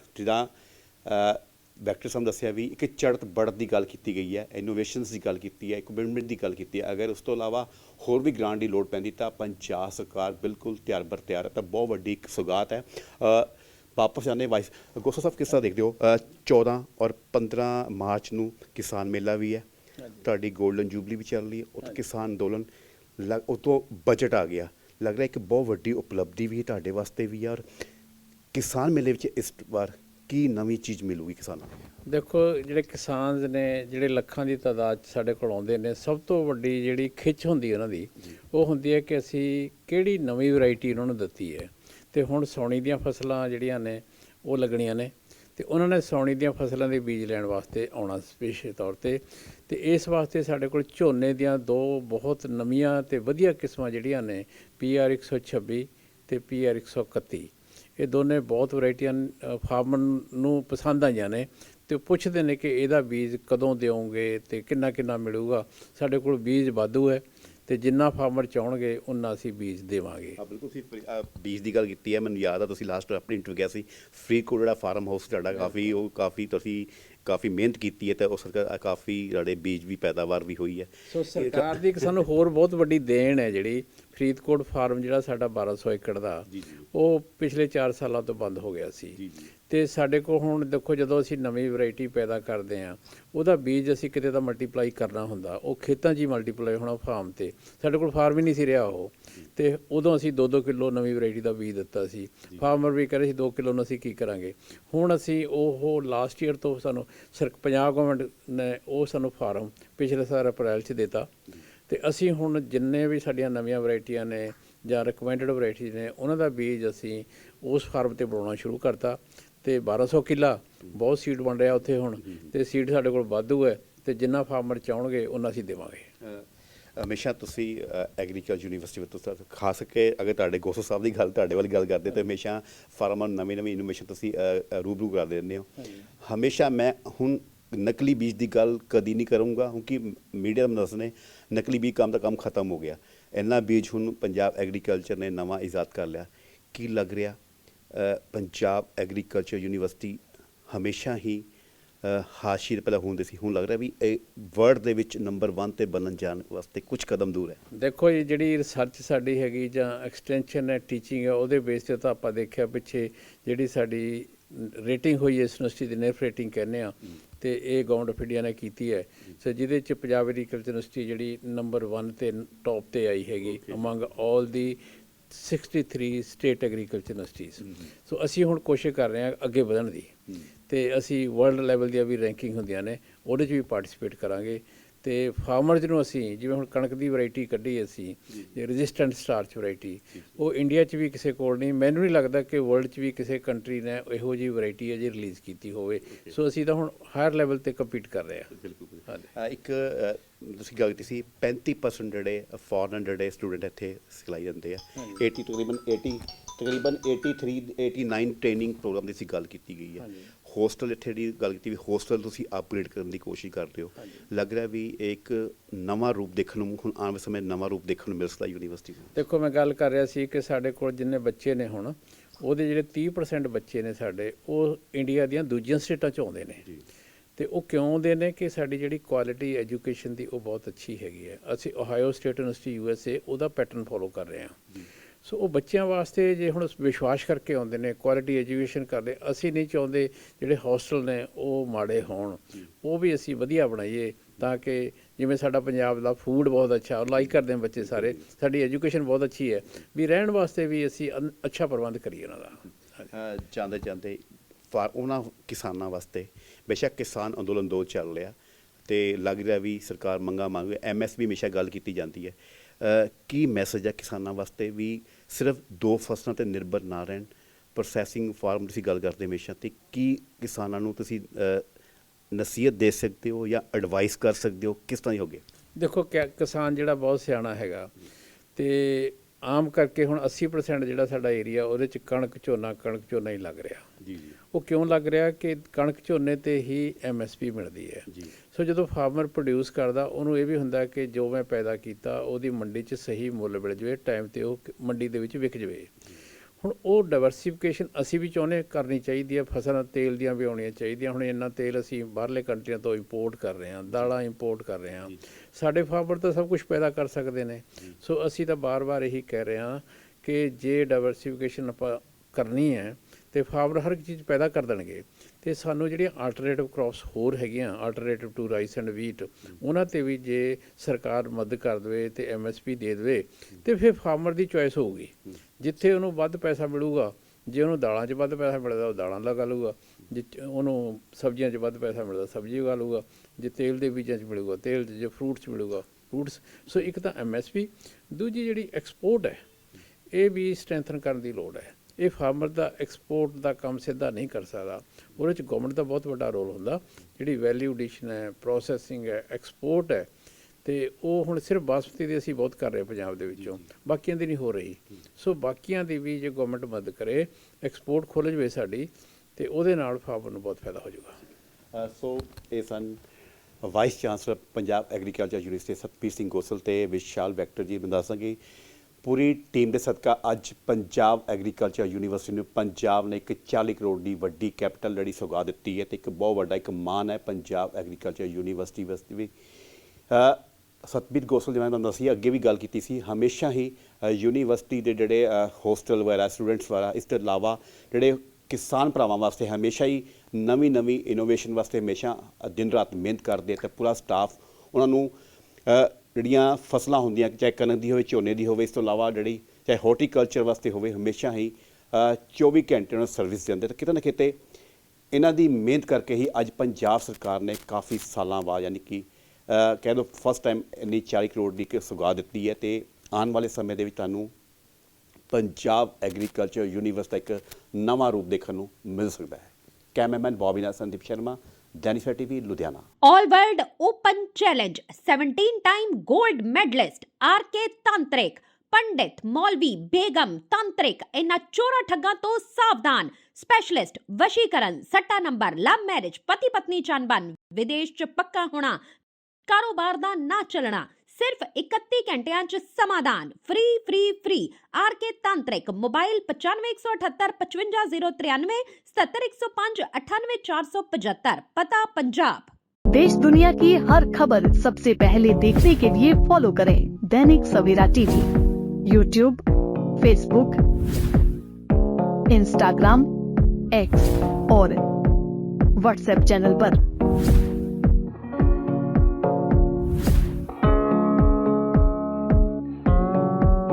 ਵੈਕਟਰ ਸਾਹਿਬ ਦੱਸਿਆ ਵੀ ਇੱਕ ਚੜ੍ਹਤ ਬੜ੍ਹਤ ਦੀ ਗੱਲ ਕੀਤੀ ਗਈ ਹੈ ਇਨੋਵੇਸ਼ਨਸ ਦੀ ਗੱਲ ਕੀਤੀ ਹੈ ਇਕਵਿਪਮੈਂਟ ਦੀ ਗੱਲ ਕੀਤੀ ਹੈ। ਅਗਰ ਉਸ ਤੋਂ ਇਲਾਵਾ ਹੋਰ ਵੀ ਗ੍ਰਾਂਟ ਦੀ ਲੋੜ ਪੈਂਦੀ ਤਾਂ ਪੰਜਾਬ ਸਰਕਾਰ ਬਿਲਕੁਲ ਤਿਆਰ ਬਰ ਤਿਆਰ ਹੈ। ਤਾਂ ਬਹੁਤ ਵੱਡੀ ਇੱਕ ਸੁਗਾਤ ਹੈ। ਵਾਪਸ ਜਾਂਦੇ ਵਾਈਸ ਗੋਸਾ ਸਾਹਿਬ ਕਿਸ ਤਰ੍ਹਾਂ ਦੇਖਦੇ ਹੋ? ਅ, 14 ਔਰ 15 ਮਾਰਚ ਨੂੰ ਕਿਸਾਨ ਮੇਲਾ ਵੀ ਹੈ। ਤੁਹਾਡੀ 골ਡਨ ਜੂਬਲੀ ਵੀ ਚੱਲ ਰਹੀ ਹੈ। ਉਹ ਤੋਂ ਕਿਸਾਨ ਅੰਦੋਲਨ ਉਹ ਤੋਂ ਬਜਟ ਆ ਗਿਆ। ਲੱਗ ਰਿਹਾ ਇੱਕ ਬਹੁਤ ਵੱਡੀ ਉਪਲਬਧੀ ਵੀ ਤੁਹਾਡੇ ਵਾਸਤੇ ਵੀ ਹੈ ਔਰ ਕਿਸਾਨ ਮੇਲੇ ਵਿੱਚ ਇਸ ਵਾਰ ਕੀ ਨਵੀਂ ਚੀਜ਼ ਮਿਲੂਗੀ ਕਿਸਾਨਾਂ ਨੂੰ? ਦੇਖੋ ਜਿਹੜੇ ਕਿਸਾਨ ਨੇ ਜਿਹੜੇ ਲੱਖਾਂ ਦੀ ਤਾਦਾਦ 'ਚ ਸਾਡੇ ਕੋਲ ਆਉਂਦੇ ਨੇ ਸਭ ਤੋਂ ਵੱਡੀ ਜਿਹੜੀ ਖਿੱਚ ਹੁੰਦੀ ਉਹਨਾਂ ਦੀ ਉਹ ਹੁੰਦੀ ਹੈ ਕਿ ਅਸੀਂ ਕਿਹੜੀ ਨਵੀਂ ਵੈਰਾਈਟੀ ਉਹਨਾਂ ਨੂੰ ਦਿੱਤੀ ਹੈ। ਤੇ ਹੁਣ ਸੌਣੀ ਦੀਆਂ ਫਸਲਾਂ ਜਿਹੜੀਆਂ ਨੇ ਉਹ ਲੱਗਣੀਆਂ ਨੇ ਤੇ ਉਹਨਾਂ ਨੇ ਸੌਣੀ ਦੀਆਂ ਫਸਲਾਂ ਦੇ ਬੀਜ ਲੈਣ ਵਾਸਤੇ ਆਉਣਾ ਸਪੈਸ਼ਲ ਤੌਰ ਤੇ। ਤੇ ਇਸ ਵਾਸਤੇ ਸਾਡੇ ਕੋਲ ਝੋਨੇ ਦੀਆਂ ਦੋ ਬਹੁਤ ਨਵੀਆਂ ਤੇ ਵਧੀਆ ਕਿਸਮਾਂ ਜਿਹੜੀਆਂ ਨੇ PR 126 ਤੇ PR 131 ਇਹ ਦੋਨੇ ਬਹੁਤ ਵੈਰਾਈਟੀਆਂ ਫਾਰਮਰ ਨੂੰ ਪਸੰਦ ਆਈਆਂ ਨੇ ਤੇ ਪੁੱਛਦੇ ਨੇ ਕਿ ਇਹਦਾ ਬੀਜ ਕਦੋਂ ਦਿਓਗੇ ਤੇ ਕਿੰਨਾ ਕਿੰਨਾ ਮਿਲੂਗਾ। ਸਾਡੇ ਕੋਲ ਬੀਜ ਵਾਧੂ ਹੈ ਤੇ ਜਿੰਨਾ ਫਾਰਮਰ ਚਾਹਣਗੇ ਉਹਨਾਂ ਅਸੀਂ ਬੀਜ ਦੇਵਾਂਗੇ। ਹਾਂ ਬਿਲਕੁਲ ਤੁਸੀਂ ਫਰੀ- ਅਹ ਬੀਜ ਦੀ ਗੱਲ ਕੀਤੀ ਹੈ ਮੈਨੂੰ ਯਾਦ ਆ ਤੁਸੀਂ ਲਾਸਟ ਆਪਣੀ ਇੰਟਰਵਿਊ ਗਿਆ ਸੀ ਫਰੀਦਕੋਟ ਜਿਹੜਾ ਫਾਰਮ ਹਾਊਸ ਤੁਹਾਡਾ ਕਾਫੀ ਉਹ ਕਾਫੀ ਤੁਸੀਂ ਕਾਫੀ ਮਿਹਨਤ ਕੀਤੀ ਹੈ ਤੇ ਉਸ ਕਰਕੇ ਕਾਫੀ ਜਿਹੜੇ ਬੀਜ ਵੀ ਪੈਦਾਵਾਰ ਵੀ ਹੋਈ ਹੈ। ਸੋ ਸਰਕਾਰ ਦੀ ਇੱਕ ਸਾਨੂੰ ਹੋਰ ਬਹੁਤ ਵੱਡੀ ਦੇਣ ਹੈ ਜਿਹੜੀ ਫਰੀਦਕੋਟ ਫਾਰਮ ਜਿਹੜਾ ਸਾਡਾ 1200 ਏਕੜ ਦਾ। ਉਹ ਪਿਛਲੇ 4 ਸਾਲਾਂ ਤੋਂ ਬੰਦ ਹੋ ਗਿਆ ਸੀ। ਤੇ ਸਾਡੇ ਕੋਲ ਹੁਣ ਦੇਖੋ ਜਦੋਂ ਅਸੀਂ ਨਵੀਂ ਵੈਰਾਈਟੀ ਪੈਦਾ ਕਰਦੇ ਆ ਉਹਦਾ ਬੀਜ ਅਸੀਂ ਕਿਤੇ ਤਾਂ ਮਲਟੀਪਲਾਈ ਕਰਨਾ ਹੁੰਦਾ ਉਹ ਖੇਤਾਂ 'ਚ ਹੀ ਮਲਟੀਪਲਾਈ ਹੋਣਾ ਫਾਰਮ ਤੇ। ਸਾਡੇ ਕੋਲ ਫਾਰਮ ਹੀ ਨਹੀਂ ਸੀ ਰਿਹਾ ਉਹ। ਤੇ ਉਦੋਂ ਅਸੀਂ 2-2 ਕਿਲੋ ਨਵੀਂ ਵੈਰਾਈਟੀ ਦਾ ਬੀਜ ਦਿੱਤਾ ਸੀ। ਫਾਰਮਰ ਵੀ ਕਹ ਸੀ 2 ਕਿਲੋ ਨੂੰ ਅਸੀਂ ਕੀ ਕਰਾਂਗੇ। ਹੁਣ ਅਸੀਂ ਉਹ ਲਾਸਟ ਈਅਰ ਤੋਂ ਸਾਨੂੰ ਸਰ ਪੰਜਾਬ ਗਵਰਨਮੈਂਟ ਨੇ ਉਹ ਸਾਨੂੰ ਫਾਰਮ ਪਿਛਲੇ ਸਾਲ ਅਪ੍ਰੈਲ 'ਚ ਦਿੱਤਾ। ਤੇ ਅਸੀਂ ਹੁਣ ਜਿੰਨੇ ਵੀ ਸਾਡੀਆਂ ਨਵੀਆਂ ਵੈਰਾਈਟੀਆਂ ਨੇ ਜਾਂ ਰეკਮੈਂਡਡ ਵੈਰਾਈਟੀ ਨੇ ਉਹਨਾਂ ਦਾ ਬੀਜ ਅਸੀਂ ਉਸ ਫਾਰਮ ਤੇ ਬਣਾਉਣਾ ਸ਼ੁਰੂ ਕਰਤਾ ਤੇ 1200 ਕਿੱਲਾ ਬਹੁਤ ਸੀਡ ਬਣ ਰਿਹਾ ਉੱਥੇ ਹੁਣ ਤੇ ਸੀਡ ਸਾਡੇ ਕੋਲ ਵਾਧੂ ਹੈ ਤੇ ਜਿੰਨਾ ਫਾਰਮਰ ਚਾਹਣਗੇ ਉਹਨਾਂ ਅਸੀਂ ਦੇਵਾਂਗੇ। ਹਮੇਸ਼ਾ ਤੁਸੀਂ ਐਗਰੀਕਲਚਰ ਯੂਨੀਵਰਸਿਟੀ ਵਿੱਚ ਤੁਸੀਂ ਖਾਸ ਕਰਕੇ ਅਗਰ ਤੁਹਾਡੇ ਗੋਸੋ ਸਾਹਿਬ ਦੀ ਗੱਲ ਤੁਹਾਡੇ ਵਾਲੀ ਗੱਲ ਕਰਦੇ ਤਾਂ ਹਮੇਸ਼ਾ ਫਾਰਮਾਂ ਨੂੰ ਨਵੀਂ ਨਵੀਂ ਇਨੋਵੇਸ਼ਨ ਤੁਸੀਂ ਰੂਬਰੂ ਕਰਾ ਦਿੰਦੇ ਹੋ। ਹਮੇਸ਼ਾ ਮੈਂ ਹੁਣ ਨਕਲੀ ਬੀਜ ਦੀ ਗੱਲ ਕਦੀ ਨਹੀਂ ਕਰੂੰਗਾ ਕਿਉਂਕਿ ਮੀਡੀਆ ਦੇ ਦੱਸ ਨੇ ਨਕਲੀ ਬੀਜ ਕੰਮ ਦਾ ਕੰਮ ਖਤਮ ਹੋ ਗਿਆ। ਇੰਨਾ ਬੀਜ ਹੁਣ ਪੰਜਾਬ ਐਗਰੀਕਲਚਰ ਨੇ ਨਵਾਂ ਇਜਾਦ ਕਰ ਲਿਆ। ਕੀ ਲੱਗ ਰਿਹਾ? ਪੰਜਾਬ ਐਗਰੀਕਲਚਰ ਯੂਨੀਵਰਸਿਟੀ ਹਮੇਸ਼ਾ ਹੀ ਅਹ, ਹਾਸ਼ੀ ਪਹਿਲਾਂ ਹੁੰਦੇ ਸੀ। ਹੁਣ ਲੱਗ ਰਿਹਾ ਵੀ ਇਹ ਵਰਲਡ ਦੇ ਵਿੱਚ ਨੰਬਰ 1 ਤੇ ਬਣਨ ਜਾਣ ਵਾਸਤੇ ਕੁਝ ਕਦਮ ਦੂਰ ਹੈ। ਦੇਖੋ ਜੀ ਜਿਹੜੀ ਰਿਸਰਚ ਸਾਡੀ ਹੈਗੀ ਜਾਂ ਐਕਸਟੈਂਸ਼ਨ ਹੈ ਟੀਚਿੰਗ ਹੈ ਉਹਦੇ ਬੇਸ ਤੇ ਤਾਂ ਆਪਾਂ ਦੇਖਿਆ ਪਿੱਛੇ ਜਿਹੜੀ ਸਾਡੀ ਰੇਟਿੰਗ ਹੋਈ ਇਸ ਯੂਨੀਵਰਸਿਟੀ ਦੀ ਨੈਫ ਰੇਟਿੰਗ ਕਹਿੰਦੇ ਆ ਤੇ ਇਹ ਗਵਰਨਮੈਂਟ ਆਫ ਇੰਡੀਆ ਨੇ ਕੀਤੀ ਹੈ। ਸੋ ਜਿਹਦੇ ਚ ਪੰਜਾਬ ਐਗਰੀਕਲਚਰ ਯੂਨੀਵਰਸਿਟੀ ਜਿਹੜੀ ਨੰਬਰ 1 ਤੇ ਟੌਪ ਤੇ ਆਈ ਹੈਗੀ ਅਮੰਗ 올 ਦੀ 63 ਸਟੇਟ ਐਗਰੀਕਲਚਰ ਯੂਨੀਵਰਸਿਟੀਜ਼ ਸੋ ਅਸੀਂ ਹੁਣ ਕੋਸ਼ਿਸ਼ ਕਰ ਰਹੇ ਹਾਂ ਅੱਗੇ ਵਧਣ ਦੀ। ਤੇ ਅਸੀਂ ਵਰਲਡ ਲੈਵਲ ਦੀਆਂ ਵੀ ਰੈਂਕਿੰਗ ਹੁੰਦੀਆਂ ਨੇ ਉਹਦੇ 'ਚ ਵੀ ਪਾਰਟਿਸਿਪੇਟ ਕਰਾਂਗੇ। ਤੇ ਫਾਰਮਰਜ਼ ਨੂੰ ਅਸੀਂ ਜਿਵੇਂ ਹੁਣ ਕਣਕ ਦੀ ਵੈਰਾਈਟੀ ਕੱਢੀ ਅਸੀਂ ਜੇ। ਰੈਜ਼ਿਸਟੈਂਟ ਸਟਾਰਚ ਵੈਰਾਈਟੀ ਉਹ ਇੰਡੀਆ 'ਚ ਵੀ ਕਿਸੇ ਕੋਲ ਨਹੀਂ ਮੈਨੂੰ ਨਹੀਂ ਲੱਗਦਾ ਕਿ ਵਰਲਡ 'ਚ ਵੀ ਕਿਸੇ ਕੰਟਰੀ ਨੇ ਇਹੋ ਜਿਹੀ ਵੈਰਾਈਟੀ ਅਜੇ ਰਿਲੀਜ਼ ਕੀਤੀ ਹੋਵੇ। ਸੋ ਅਸੀਂ ਤਾਂ ਹੁਣ ਹਾਇਰ ਲੈਵਲ ਤੇ ਕੰਪੀਟ ਕਰ ਰਹੇ ਹਾਂ। ਬਿਲਕੁਲ ਇੱਕ ਤੁਸੀਂ ਗੱਲ ਕੀਤੀ ਸੀ 35% ਜਿਹੜੇ ਫੋਰਨ ਜਿਹੜੇ ਸਟੂਡੈਂਟ ਇੱਥੇ ਸਿਖਲਾਈ ਜਾਂਦੇ ਆ। 80 ਤਕਰੀਬਨ 80 ਤਕਰੀਬਨ 83 89 ਟ੍ਰੇਨਿੰਗ ਪ੍ਰੋਗਰਾਮ ਦੀ ਸੀ ਗੱਲ ਕੀਤੀ ਗਈ ਹੈ ਹੋਸਟਲ ਇੱਥੇ ਦੀ ਗੱਲ ਕੀਤੀ ਵੀ ਹੋਸਟਲ ਤੁਸੀਂ ਅਪਗ੍ਰੇਡ ਕਰਨ ਦੀ ਕੋਸ਼ਿਸ਼ ਕਰਦੇ ਹੋ। ਲੱਗ ਰਿਹਾ ਵੀ ਇੱਕ ਨਵਾਂ ਰੂਪ ਦੇਖਣ ਨੂੰ ਹੁਣ ਆਉਣ ਸਮੇਂ ਨਵਾਂ ਰੂਪ ਦੇਖਣ ਨੂੰ ਮਿਲ ਸਕਦਾ ਯੂਨੀਵਰਸਿਟੀ ਨੂੰ। ਦੇਖੋ ਮੈਂ ਗੱਲ ਕਰ ਰਿਹਾ ਸੀ ਕਿ ਸਾਡੇ ਕੋਲ ਜਿੰਨੇ ਬੱਚੇ ਨੇ ਹੁਣ ਉਹਦੇ ਜਿਹੜੇ 30% ਬੱਚੇ ਨੇ ਸਾਡੇ ਉਹ ਇੰਡੀਆ ਦੀਆਂ ਦੂਜੀਆਂ ਸਟੇਟਾਂ 'ਚ ਆਉਂਦੇ ਨੇ। ਤੇ ਉਹ ਕਿਉਂ ਆਉਂਦੇ ਨੇ ਕਿ ਸਾਡੀ ਜਿਹੜੀ ਕੁਆਲਿਟੀ ਐਜੂਕੇਸ਼ਨ ਦੀ ਉਹ ਬਹੁਤ ਅੱਛੀ ਹੈਗੀ ਹੈ। ਅਸੀਂ ਓਹਾਇਓ ਸਟੇਟ ਯੂਨੀਵਰਸਿਟੀ ਯੂਐਸਏ ਉਹਦਾ ਪੈਟਰਨ ਫੋਲੋ ਕਰ ਰਹੇ ਹਾਂ। ਸੋ ਉਹ ਬੱਚਿਆਂ ਵਾਸਤੇ ਜੇ ਹੁਣ ਵਿਸ਼ਵਾਸ ਕਰਕੇ ਆਉਂਦੇ ਨੇ ਕੁਆਲਿਟੀ ਐਜੂਕੇਸ਼ਨ ਕਰਦੇ, ਅਸੀਂ ਨਹੀਂ ਚਾਹੁੰਦੇ ਜਿਹੜੇ ਹੋਸਟਲ ਨੇ ਉਹ ਮਾੜੇ ਹੋਣ। ਉਹ ਵੀ ਅਸੀਂ ਵਧੀਆ ਬਣਾਈਏ ਤਾਂ ਕਿ ਜਿਵੇਂ ਸਾਡਾ ਪੰਜਾਬ ਦਾ ਫੂਡ ਬਹੁਤ ਅੱਛਾ ਲਾਈਕ ਕਰਦੇ ਨੇ ਬੱਚੇ ਸਾਰੇ, ਸਾਡੀ ਐਜੂਕੇਸ਼ਨ ਬਹੁਤ ਅੱਛੀ ਹੈ। ਵੀ ਰਹਿਣ ਵਾਸਤੇ ਵੀ ਅਸੀਂ ਅਨ- ਅੱਛਾ ਪ੍ਰਬੰਧ ਕਰੀਏ ਉਹਨਾਂ ਦਾ। ਜਾਂਦੇ ਜਾਂਦੇ ਫਾਰ ਉਹਨਾਂ ਕਿਸਾਨਾਂ ਵਾਸਤੇ ਬੇਸ਼ੱਕ ਕਿਸਾਨ ਅੰਦੋਲਨ ਦੋ ਚੱਲ ਰਿਹਾ ਤੇ ਲੱਗ ਰਿਹਾ ਵੀ ਸਰਕਾਰ ਮੰਗਾ ਮੰਗ ਐਮਐਸਪੀ ਹਮੇਸ਼ਾ ਗੱਲ ਕੀਤੀ ਜਾਂਦੀ ਹੈ। ਕੀ ਮੈਸੇਜ ਹੈ ਕਿਸਾਨਾਂ ਵਾਸਤੇ ਵੀ ਸਿਰਫ ਦੋ ਫਸਲਾਂ ਤੇ ਨਿਰਭਰ ਨਾ ਰਹਿਣ ਪ੍ਰੋਸੈਸਿੰਗ ਫਾਰਮ ਤੁਸੀਂ ਗੱਲ ਕਰਦੇ ਹਮੇਸ਼ਾ ਤੇ ਕੀ ਕਿਸਾਨਾਂ ਨੂੰ ਤੁਸੀਂ ਨਸੀਹਤ ਦੇ ਸਕਦੇ ਹੋ ਜਾਂ ਐਡਵਾਈਸ ਕਰ ਸਕਦੇ ਹੋ? ਕਿਸ ਤਰ੍ਹਾਂ ਦੀ ਹੋਗੇ ਦੇਖੋ, ਕਿਆ ਕਿਸਾਨ ਜਿਹੜਾ ਬਹੁਤ ਸਿਆਣਾ ਹੈਗਾ ਤੇ ਆਮ ਕਰਕੇ ਹੁਣ 80% ਜਿਹੜਾ ਸਾਡਾ ਏਰੀਆ ਉਹਦੇ ਚ ਕਣਕ ਝੋਨਾ ਕਣਕ ਝੋਨਾ ਹੀ ਲੱਗ ਰਿਹਾ। ਜੀ ਜੀ। ਉਹ ਕਿਉਂ ਲੱਗ ਰਿਹਾ ਕਿ ਕਣਕ ਝੋਨੇ ਤੇ ਹੀ ਐਮਐਸਪੀ ਮਿਲਦੀ ਹੈ? ਜੀ। ਸੋ ਜਦੋਂ ਫਾਰਮਰ ਪ੍ਰੋਡਿਊਸ ਕਰਦਾ ਉਹਨੂੰ ਇਹ ਵੀ ਹੁੰਦਾ ਕਿ ਜੋ ਮੈਂ ਪੈਦਾ ਕੀਤਾ ਉਹਦੀ ਮੰਡੀ 'ਚ ਸਹੀ ਮੁੱਲ ਮਿਲ ਜਾਵੇ ਟਾਈਮ ਤੇ ਉਹ ਮੰਡੀ ਦੇ ਵਿੱਚ ਵਿਕ ਜਾਵੇ। ਹੁਣ ਉਹ ਡਾਈਵਰਸਿਫਿਕੇਸ਼ਨ ਅਸੀਂ ਵੀ ਚਾਹੁੰਦੇ ਕਰਨੀ ਚਾਹੀਦੀ ਹੈ ਫਸਲਾਂ ਤੇਲ ਦੀਆਂ ਵੀ ਆਉਣੀਆਂ ਚਾਹੀਦੀਆਂ। ਹੁਣ ਇੰਨਾ ਤੇਲ ਅਸੀਂ ਬਾਹਰਲੇ ਕੰਟਰੀਆਂ ਤੋਂ ਇੰਪੋਰਟ ਕਰ ਰਹੇ ਹਾਂ ਦਾਲਾਂ ਇੰਪੋਰਟ ਕਰ ਰਹੇ ਹਾਂ। ਸਾਡੇ ਫਾਰਮਰ ਤਾਂ ਸਭ ਕੁਝ ਪੈਦਾ ਕਰ ਸਕਦੇ ਨੇ। ਸੋ ਅਸੀਂ ਤਾਂ ਬਾਰ-ਬਾਰ ਇਹੀ ਕਹਿ ਰਹੇ ਹਾਂ ਕਿ ਜੇ ਡਾਈਵਰਸਿਫਿਕੇਸ਼ਨ ਆਪਾਂ ਕਰਨੀ ਹੈ, ਤੇ ਫਾਰਮਰ ਹਰ ਇੱਕ ਚੀਜ਼ ਪੈਦਾ ਕਰ ਦੇਣਗੇ। ਤੇ ਸਾਨੂੰ ਜਿਹੜੀਆਂ ਆਲਟਰਨੇਟਿਵ ਕ੍ਰੌਪਸ ਹੋਰ ਹੈਗੀਆਂ alternative to rice and wheat ਉਹਨਾਂ ਤੇ ਵੀ ਜੇ ਸਰਕਾਰ ਮਦਦ ਕਰ ਦੇਵੇ ਤੇ ਐਮਐਸਪੀ ਦੇ ਦੇਵੇ, ਤੇ ਫਿਰ ਫਾਰਮਰ ਦੀ ਚੋਇਸ ਹੋਊਗੀ। ਜਿੱਥੇ ਉਹਨੂੰ ਵੱਧ ਪੈਸਾ ਮਿਲੂਗਾ ਜੇ ਉਹਨੂੰ ਦਾਲਾਂ 'ਚ ਵੱਧ ਪੈਸਾ ਮਿਲਦਾ, ਉਹ ਦਾਲਾਂ ਲਗਾ ਲੂਗਾ ਜੇ ਉਹਨੂੰ ਸਬਜ਼ੀਆਂ 'ਚ ਵੱਧ ਪੈਸਾ ਮਿਲਦਾ, ਸਬਜ਼ੀ ਉਗਾ ਲੂਗਾ ਜੇ ਤੇਲ ਦੇ ਬੀਜਾਂ 'ਚ ਮਿਲੂਗਾ, ਤੇਲ 'ਚ ਜੇ ਫਰੂਟ 'ਚ ਮਿਲੂਗਾ ਫਰੂਟਸ ਸੋ ਇੱਕ ਤਾਂ ਐਮਐਸਪੀ ਦੂਜੀ ਜਿਹੜੀ ਐਕਸਪੋਰਟ ਹੈ, ਇਹ ਵੀ ਸਟਰੈਂਥਨ ਕਰਨ ਦੀ ਲੋੜ ਹੈ। ਇਹ ਫਾਰਮਰ ਦਾ ਐਕਸਪੋਰਟ ਦਾ ਕੰਮ ਸਿੱਧਾ ਨਹੀਂ ਕਰ ਸਕਦਾ। ਉਹਦੇ ਚ ਗਵਰਨਮੈਂਟ ਦਾ ਬਹੁਤ ਵੱਡਾ ਰੋਲ ਹੁੰਦਾ। ਜਿਹੜੀ ਵੈਲਿਊ ਐਡੀਸ਼ਨ ਹੈ ਪ੍ਰੋਸੈਸਿੰਗ ਹੈ ਐਕਸਪੋਰਟ ਹੈ ਤੇ ਉਹ ਹੁਣ ਸਿਰਫ ਬਾਸਮਤੀ ਦੀ ਅਸੀਂ ਬਹੁਤ ਕਰ ਰਹੇ ਪੰਜਾਬ ਦੇ ਵਿੱਚੋਂ। ਬਾਕੀਆਂ ਦੀ ਨਹੀਂ ਹੋ ਰਹੀ। ਸੋ ਬਾਕੀਆਂ ਦੀ ਵੀ ਜੇ ਗਵਰਨਮੈਂਟ ਮਦਦ ਕਰੇ ਐਕਸਪੋਰਟ ਖੁੱਲ੍ਹ ਜਵੇ ਸਾਡੀ ਤੇ ਉਹਦੇ ਨਾਲ ਫਾਰਮਰ ਨੂੰ ਬਹੁਤ ਫਾਇਦਾ ਹੋ ਜਾਊਗਾ। ਸੋ ਇਹ ਸਨ vice chancellor Punjab agriculture university Satbir Singh Gosal ਤੇ ਵਿਸ਼ਾਲ ਵੈਕਟਰ ਜੀ ਮੈਂ ਦੱਸਾਂਗੀ ਪੂਰੀ ਟੀਮ ਦੇ ਸਦਕਾ ਅੱਜ ਪੰਜਾਬ ਐਗਰੀਕਲਚਰ ਯੂਨੀਵਰਸਿਟੀ ਨੂੰ ਪੰਜਾਬ ਨੇ ਇੱਕ 40 ਕਰੋੜ ਦੀ ਵੱਡੀ ਕੈਪੀਟਲ ਜਿਹੜੀ ਸੌਗਾਤ ਦਿੱਤੀ ਹੈ ਤੇ ਇੱਕ ਬਹੁਤ ਵੱਡਾ ਇੱਕ ਮਾਣ ਹੈ ਪੰਜਾਬ ਐਗਰੀਕਲਚਰ ਯੂਨੀਵਰਸਿਟੀ ਵਾਸਤੇ ਵੀ। ਸਤਬੀਰ ਗੋਸਲ ਜਿਵੇਂ ਤੁਹਾਨੂੰ ਦੱਸੀ ਅੱਗੇ ਵੀ ਗੱਲ ਕੀਤੀ ਸੀ। ਹਮੇਸ਼ਾ ਹੀ ਯੂਨੀਵਰਸਿਟੀ ਦੇ ਜਿਹੜੇ ਹੋਸਟਲ ਵਗੈਰਾ ਸਟੂਡੈਂਟਸ ਵਗੈਰਾ ਇਸ ਤੋਂ ਇਲਾਵਾ ਜਿਹੜੇ ਕਿਸਾਨ ਭਰਾਵਾਂ ਵਾਸਤੇ ਹਮੇਸ਼ਾ ਹੀ ਨਵੀਂ ਨਵੀਂ ਇਨੋਵੇਸ਼ਨ ਵਾਸਤੇ ਹਮੇਸ਼ਾ ਦਿਨ ਰਾਤ ਮਿਹਨਤ ਕਰਦੇ ਤੇ ਪੂਰਾ ਸਟਾਫ ਉਹਨਾਂ ਨੂੰ ਜਿਹੜੀਆਂ ਫਸਲਾਂ ਹੁੰਦੀਆਂ ਚਾਹੇ ਕਣਕ ਦੀ ਹੋਵੇ ਝੋਨੇ ਦੀ ਹੋਵੇ ਇਸ ਤੋਂ ਇਲਾਵਾ ਜਿਹੜੀ ਚਾਹੇ ਹਾਰਟੀਕਲਚਰ ਵਾਸਤੇ ਹੋਵੇ ਹਮੇਸ਼ਾ ਹੀ ਅ, 24 ਘੰਟੇ ਉਹਨਾਂ ਸਰਵਿਸ ਦਿੰਦੇ ਤੇ ਕਿਤੇ ਨਾ ਕਿਤੇ ਇਹਨਾਂ ਦੀ ਮਿਹਨਤ ਕਰਕੇ ਹੀ ਅੱਜ ਪੰਜਾਬ ਸਰਕਾਰ ਨੇ ਕਾਫੀ ਸਾਲਾਂ ਬਾਅਦ ਯਾਨੀ ਕਿ ਕਹਿ ਲਓ ਫਸਟ ਟਾਈਮ ਇੰਨੀ 40 ਕਰੋੜ ਦੀ ਇੱਕ ਸੁਗਾਤ ਦਿੱਤੀ ਹੈ ਤੇ ਆਉਣ ਵਾਲੇ ਸਮੇਂ ਦੇ ਵਿੱਚ ਤੁਹਾਨੂੰ ਪੰਜਾਬ ਐਗਰੀਕਲਚਰ ਯੂਨੀਵਰਸਿਟੀ ਦਾ ਇੱਕ ਨਵਾਂ ਰੂਪ ਦੇਖਣ ਨੂੰ ਮਿਲ ਸਕਦਾ ਹੈ। ਕੈਮਰਾਮੈਨ ਬੌਬੀ ਨਾਲ Sandeep Sharma ਡੈਨੀਸਾ TV Ludhiana. All World Open Challenge 17 time gold medalist RK Tantrik ਪੰਡਿਤ ਮੌਲਵੀ ਬੇਗਮ ਤੰਤਰਿਕ ਇਹਨਾਂ ਚੋਰਾ ਠੱਗਾਂ ਤੋਂ ਸਾਵਧਾਨ ਸਪੈਸ਼ਲਿਸਟ ਵਸ਼ੀਕਰਨ, ਸੱਟਾ ਨੰਬਰ ਲਵ ਮੈਰਿਜ ਪਤੀ ਪਤਨੀ ਚੰਬਨ ਵਿਦੇਸ਼ ਚ ਪੱਕਾ ਹੋਣਾ ਕਾਰੋਬਾਰ ਦਾ ਨਾ ਚੱਲਣਾ ਸਿਰਫ 31 ਘੰਟਿਆਂ ਚ ਸਮਾਧਾਨ free free free RK ਤਾਂਤਰਿਕ mobile 9518855093 77105 98475 ਪਤਾ ਪੰਜਾਬ देश दुनिया की हर खबर सबसे पहले देखने के लिए फॉलो करें Dainik Savera TV YouTube Facebook Instagram X और व्हाट्सएप चैनल पर।